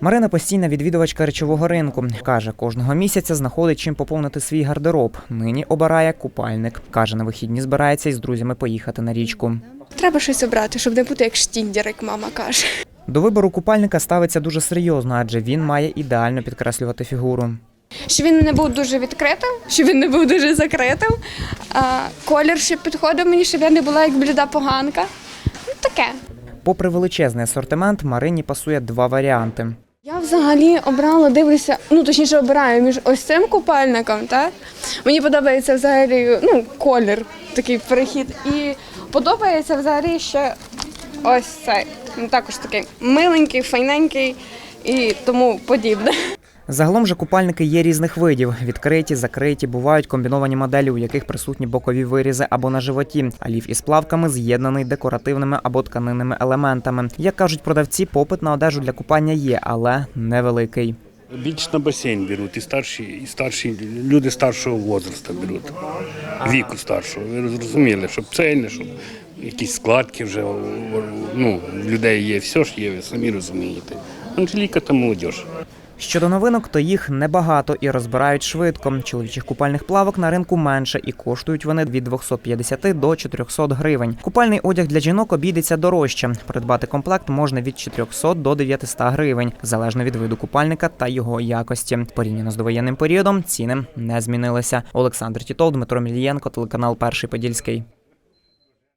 Марина постійна відвідувачка речового ринку. Каже, кожного місяця знаходить чим поповнити свій гардероб. Нині обирає купальник. Каже, на вихідні збирається із друзями поїхати на річку. Треба щось обрати, щоб не бути як штіндер, як мама каже. До вибору купальника ставиться дуже серйозно, адже він має ідеально підкреслювати фігуру. Щоб він не був дуже відкритим, щоб він не був дуже закритим. А, колір ще підходив мені, щоб я не була як бліда поганка. Ну, таке. Попри величезний асортимент, Марині пасує два варіанти. Я взагалі обрала, дивлюся, ну точніше обираю між ось цим купальником, Та? Мені подобається взагалі ну, колір, такий перехід. І подобається взагалі ще ось цей. Він також такий миленький, файненький і тому подібне. Загалом же купальники є різних видів: відкриті, закриті, бувають комбіновані моделі, у яких присутні бокові вирізи або на животі, а лів із плавками з'єднаний декоративними або тканинними елементами. Як кажуть продавці, попит на одежу для купання є, але невеликий. Більш на басейн беруть, і старші, і старші люди старшого возрасту беруть, віку старшого. Ви зрозуміли, щоб цельне, щоб якісь складки вже ну, людей є, все ж є, ви самі розумієте. Анжеліка та молодь. Щодо новинок, то їх небагато і розбирають швидко. Чоловічих купальних плавок на ринку менше і коштують вони від 250 до 400 гривень. Купальний одяг для жінок обійдеться дорожче. Придбати комплект можна від 400 до 900 гривень, залежно від виду купальника та його якості. Порівняно з довоєнним періодом ціни не змінилися. Олександр Тітов, Дмитро Мілієнко, телеканал Перший Подільський.